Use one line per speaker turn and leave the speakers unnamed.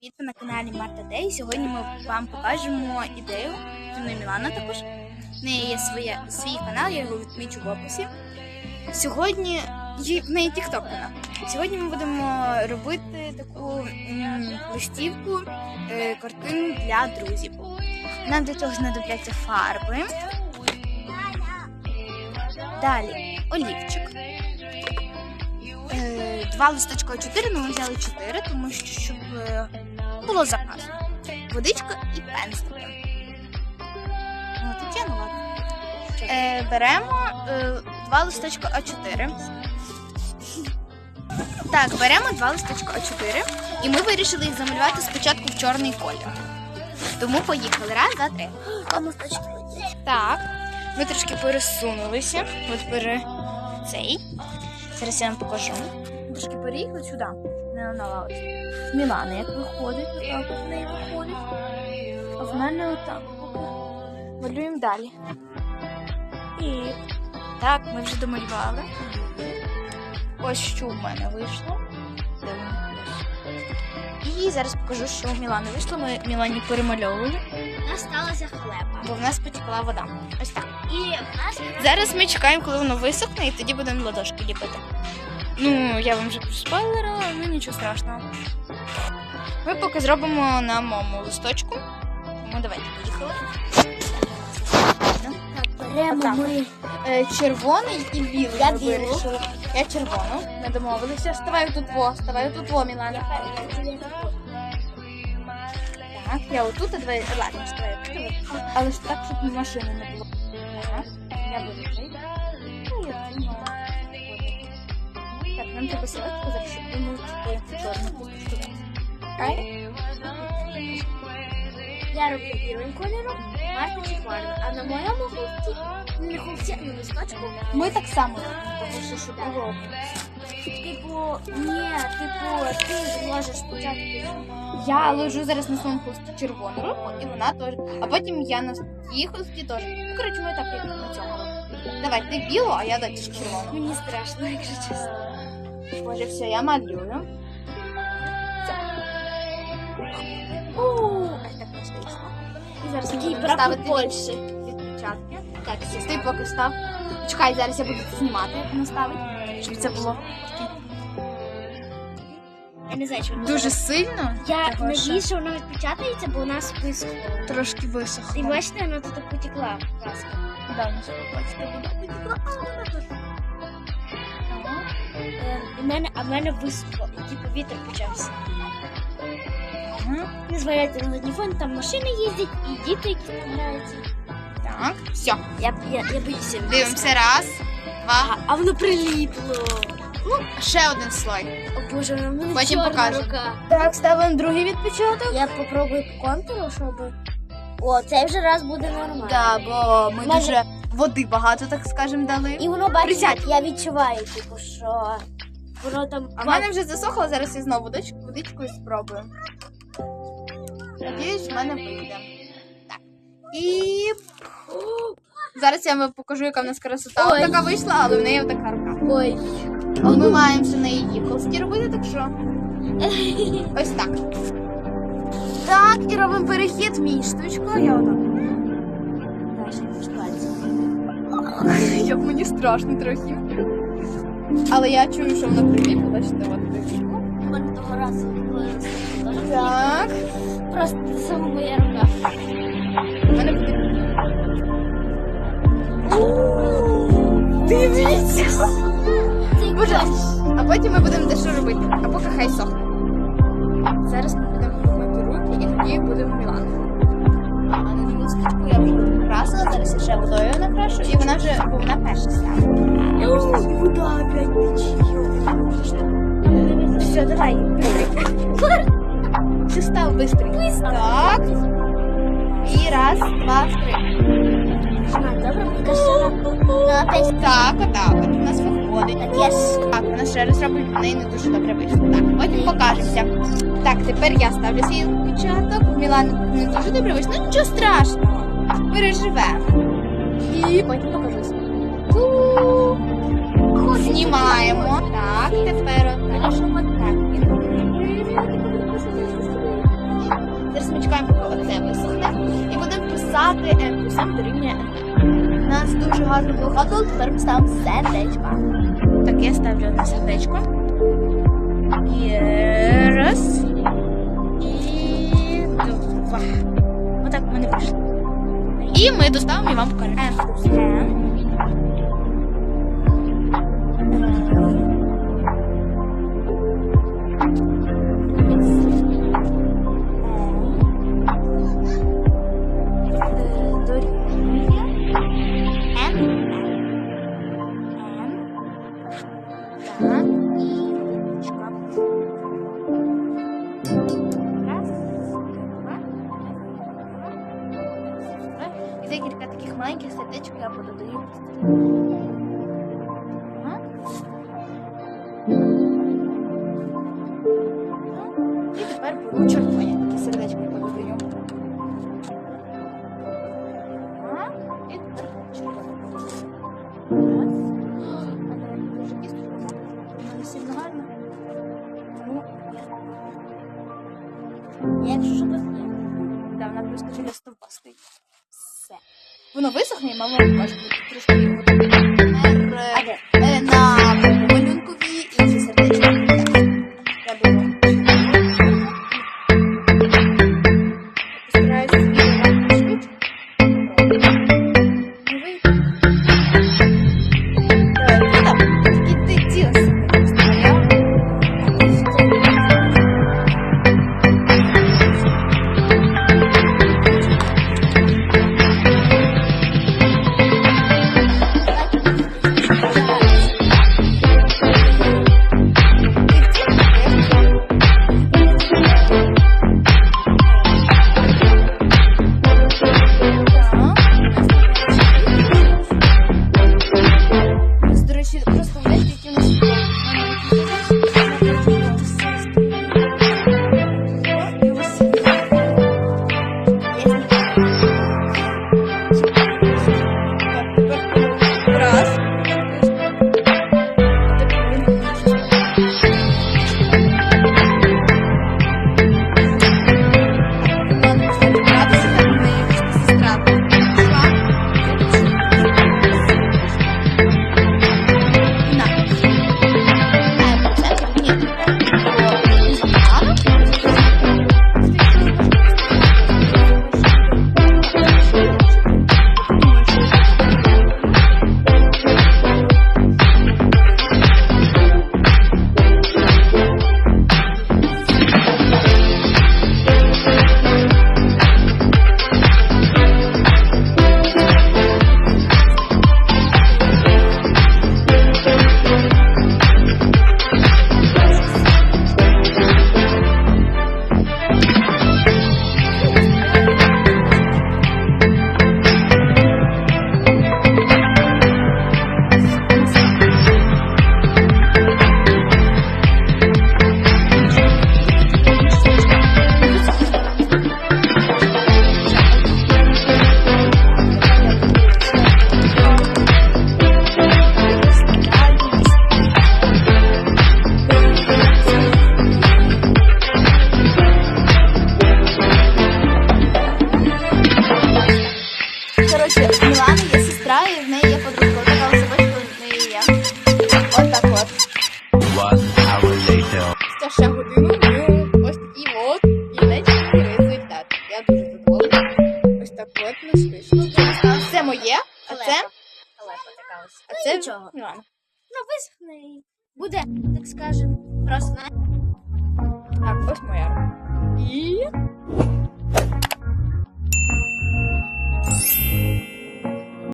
Привіт, на каналі Марта Дей. Сьогодні ми вам покажемо ідею. Зі Мілана також. В неї є своє, свій канал, я його відмічу в описі. Сьогодні в неї TikTok канал. Сьогодні ми будемо робити таку листівку, е, картину для друзів. Нам для цього знадобляться фарби. Далі олівчик. Е, Два листочка А4, але ми взяли 4, тому що щоб е, було запасно. Водичка і пензлики. Ну, таке, ну ладно. Е, беремо е, два листочка А4. Так, беремо два листочка А4 і ми вирішили їх замалювати спочатку в чорний колір. Тому поїхали. Раз, два, три. Так, ми трошки пересунулися. От пере цей. Зараз я вам покажу. Трошки переїхали сюди. Не на лавочку. Мілана як виходить, отак от в неї виходить. А в мене отак. Малюємо далі. І так, ми вже домалювали. Ось що в мене вийшло. І зараз покажу, що у Мілани вийшло. Ми Мілані перемальовували,
У нас сталася хлеба.
бо в нас потекла вода. Ось так.
І в нас
Зараз ми чекаємо, коли воно висохне, і тоді будемо ладошки ліпити. Ну, я вам вже проспойлерила, ну нічого страшного. Ми поки зробимо на моєму листочку. Тому давайте поїхали.
так, беремо ми.
Е, червоний і білий.
Я
ми
білу.
вирішили. Я червону. Ми домовилися. Ставай тут во, ставай тут во, Мілана. Так, я отут, а давай, ладно, ставай. Але ж так, щоб машини не було. Ага. Я буду. Ну, я думаю. Нам треба селедку воно типу чорну. Правильно?
Я роблю білим кольором, Марта чорним. А на моєму холсті, не холсті, а на листочку,
Ми так само робимо, тому що щоб
типу, ні, типу, ти зложиш спочатку.
Я ложу зараз на своєму холсті червону руку, і вона теж. А потім я на її холсті теж. Ну, коротше, ми так як на цьому. Давай, ти білу, а я далі червону.
Мені страшно, якщо чесно.
Боже, все, я малюю. І зараз
Такий прапор Польщі.
відпечатки. Так, сі, ти поки став. Чекай, зараз я буду це знімати, як воно ставить, щоб це було
Я не знаю, воно
дуже сильно.
Я
того, що
надіюсь, що воно відпечатається, бо у нас висохло.
Трошки висохло.
І бачите, воно тут потекла краска.
Да, у нас потекла. А, вона тут.
Е, У мене, а в мене висохло, і типу вітер почався.
Ага.
Не зваляйте на телефон, там машини їздять і діти, які граються.
Так, все.
Я, я, я боюся.
Дивимося раз, два.
А воно приліпло.
Ще один слой.
О боже, у мене
Потім
чорна
покажу.
рука.
Так, ставимо другий відпечаток.
Я попробую по контуру, щоб... О, цей вже раз буде нормально.
Да, бо ми
Мене-
дуже води багато, так скажемо, дали.
І воно,
Присядь.
я відчуваю, типу, що воно там...
А в мене вже засохло, зараз я знову водичку, водичкою спробую. Надіюсь, в мене вийде. Так. І. Зараз я вам покажу, яка в нас красота. Ось така вийшла, але в неї така рука.
Ой.
Але ми маємо ще на її холсті робити, так що. Ось так. Так, і робимо перехід мій. Я отак. Як мені страшно трохи. Але я чую, що воно приліпло, бачите, от
мене того разу коли
Так.
Просто саме моя рука.
У мене буде. Дивіться! Боже, а потім ми будемо дещо робити, а поки хай сохне. Зараз ми будемо мити руки і тоді будемо Мілан. А на ньому я вже накрасила, зараз я ще водою накрашу, і вона вже, бо вона перша стала.
Давай.
Все став быстренько. Так. І раз, два, три. Так, отак. От у нас виходить.
так
вона ще раз робить, в неї не дуже добре вийшло. Так, потім покажемося. Так, тепер я ставлю свій відпечаток. Мілан не дуже добре вийшло. Ну нічого страшного. Переживемо. І потім покажуся. Ту. Знімаємо. Так, тепер отак.
Писати М плюс дорівнює М. У нас дуже гарно виходило, тепер поставимо сердечко.
Так, я ставлю одне сердечко. І раз. І два. Отак в мене вийшло. І ми доставимо і вам покажемо.
М плюс M.
я пододаю. Ага. І тепер беру червоні такі сердечки пододаю. Ага. І тепер червоні пододаю. Раз. У мене дуже кісточка вона не сильно гарна. Тому я
Якщо що то ні.
Да, вона просто біля стовпа стоїть. Воно висохне, і мама каже, трошки його Це моє, а це, а це
нічого.
Мілана.
Ну, висохне і буде, так скажем, просто
Так, ось моя. І